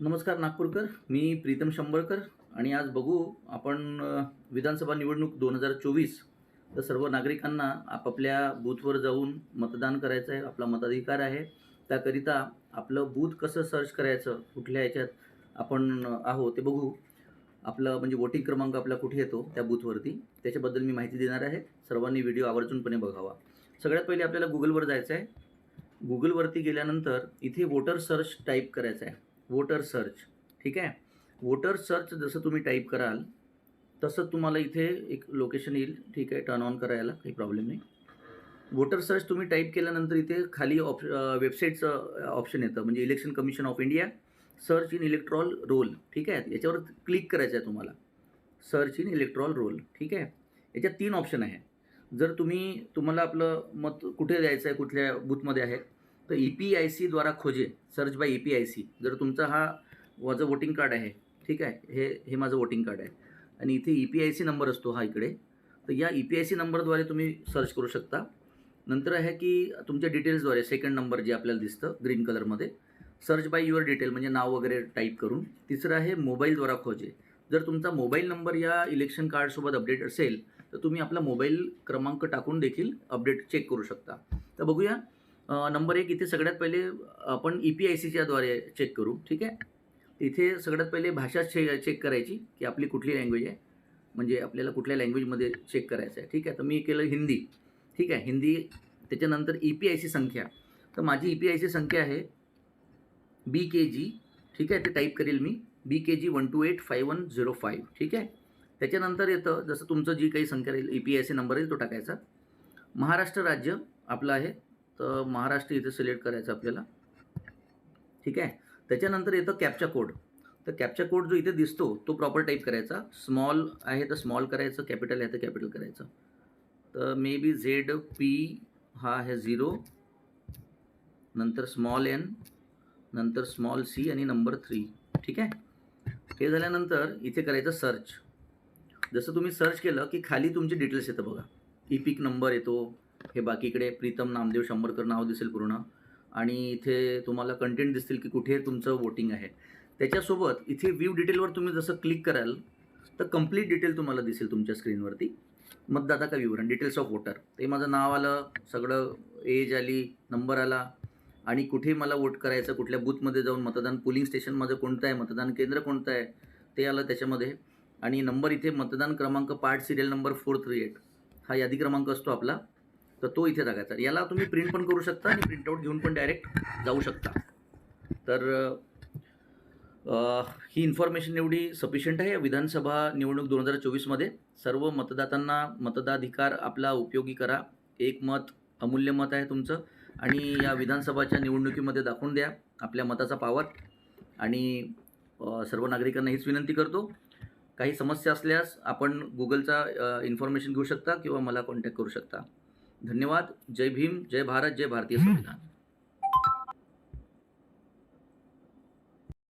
नमस्कार नागपूरकर. मी प्रीतम शंभरकर आणि आज बघू आपण विधानसभा निवडणूक दोन हजार चोवीस. तर सर्व नागरिकांना आपापल्या बूथवर जाऊन मतदान करायचं आहे आपला मताधिकार आहे. त्याकरिता आपलं बूथ कसं सर्च करायचं कुठल्या याच्यात आपण आहो ते बघू. आपलं म्हणजे वोटिंग क्रमांक आपला कुठे येतो त्या बूथवरती. त्याच्याबद्दल मी माहिती देणार आहे. सर्वांनी व्हिडिओ आवर्जूनपणे बघावा. सगळ्यात पहिले आपल्याला गुगलवर जायचं आहे. गुगलवरती गेल्यानंतर इथे वोटर सर्च टाईप करायचं आहे. वोटर सर्च ठीक आहे? वोटर सर्च जसं तुम्ही टाईप कराल तसं तुम्हाला इथे एक लोकेशन येईल. ठीक आहे? टर्न ऑन करायला काही प्रॉब्लेम नाही. वोटर सर्च तुम्ही टाईप केल्यानंतर इथे खाली ऑप वेबसाईटचं ऑप्शन येतं. म्हणजे election commission of India search in electoral roll ठीक आहे? याच्यावर क्लिक करायचं आहे तुम्हाला. सर्च इन इलेक्ट्रॉल रोल ठीक आहे? याच्यात तीन ऑप्शन आहे. जर तुम्ही तुम्हाला आपलं मत कुठे द्यायचं आहे कुठल्या बूथमध्ये आहे? तर ई पी आय सीद्वारा खोजे. Search by E P I C जर तुमचा हा माझं वोटिंग कार्ड आहे ठीक आहे? हे हे माझं वोटिंग कार्ड आहे. आणि इथे E P I C number असतो हा इकडे. तर या ई पी आय सी नंबरद्वारे तुम्ही सर्च करू शकता. नंतर आहे की तुमच्या डिटेल्सद्वारे सेकंड नंबर जे आपल्याला दिसतं ग्रीन कलरमध्ये सर्च बाय युअर डिटेल म्हणजे नाव वगैरे टाईप करून. तिसरं आहे मोबाईलद्वारा खोजे. जर तुमचा मोबाईल नंबर या इलेक्शन कार्डसोबत अपडेट असेल तर तुम्ही आपला मोबाईल क्रमांक टाकून देखील अपडेट चेक करू शकता. तर बघूया नंबर एक इथे सगळ्यात पहिले आपण ई पी आय सीच्याद्वारे चेक करू ठीक आहे? इथे सगळ्यात पहिले भाषा चे चेक करायची की आपली कुठली लँग्वेज आहे. म्हणजे आपल्याला कुठल्या लँग्वेजमध्ये चेक करायचं आहे ठीक आहे? तर मी केलं हिंदी ठीक आहे? हिंदी त्याच्यानंतर ई पी आय सी संख्या. तर माझी ई पी आय सी संख्या आहे बी के जी ठीक आहे? ते टाईप करेल मी. B K G one two eight five one zero five ठीक आहे? त्याच्यानंतर येतं जसं तुमचं जी काही संख्या राहील E P I C number येईल तो टाकायचा. महाराष्ट्र राज्य आपलं आहे. तर महाराष्ट्र इथे सिलेक्ट करायचं आपल्याला. ठीक आहे? त्याच्यानंतर येतं कॅपचा कोड तर कॅपचा कोड जो इथे दिसतो तो प्रॉपर टाईप करायचा. स्मॉल आहे तर स्मॉल करायचं कॅपिटल आहे तर कॅपिटल करायचं. तर मे बी झेड पी हा आहे झिरो नंतर स्मॉल एन नंतर स्मॉल सी आणि नंबर थ्री ठीक आहे? हे झाल्यानंतर इथे करायचं सर्च जसं तुम्ही सर्च केलं की खाली तुमचे डिटेल्स येतं बघा. ई पिक नंबर येतो. हे बाकीकडे प्रीतम नामदेव शंभरकर नाव दिसेल पूर्ण. आणि इथे तुम्हाला कंटेंट दिसतील की कुठे तुमचं वोटिंग आहे. त्याच्यासोबत इथे व्ह्यू डिटेलवर तुम्ही जसं क्लिक कराल तर कंप्लीट डिटेल तुम्हाला दिसेल तुमच्या स्क्रीनवरती मतदाता का विवरण डिटेल्स ऑफ वोटर ते माझं नाव आलं सगळं एज आली नंबर आला आणि कुठे मला वोट करायचं कुठल्या बूथमध्ये जाऊन मतदान पोलिंग स्टेशन माझं कोणतं आहे मतदान केंद्र कोणतं आहे ते आलं त्याच्यामध्ये. आणि नंबर इथे मतदान क्रमांक part serial number four three eight हा यादी क्रमांक असतो आपला. तर तो इथे जागायचा. याला तुम्ही प्रिंट पण करू शकता आणि प्रिंटआउट घेऊन पण डायरेक्ट जाऊ शकता. तर ही इन्फॉर्मेशन एवढी सफिशियंट आहे. विधानसभा निवडणूक दोन हजार चोवीसमध्ये सर्व मतदातांना मतदाधिकार आपला उपयोगी करा. एक मत अमूल्य मत आहे तुमचं. आणि या विधानसभाच्या निवडणुकीमध्ये दाखवून द्या आपल्या मताचा पावर. आणि सर्व नागरिकांना हीच विनंती करतो. काही समस्या असल्यास आपण गुगलचा इन्फॉर्मेशन घेऊ शकता किंवा मला कॉन्टॅक्ट करू शकता. धन्यवाद. जय भीम जय भारत जय भारतीय संविधान.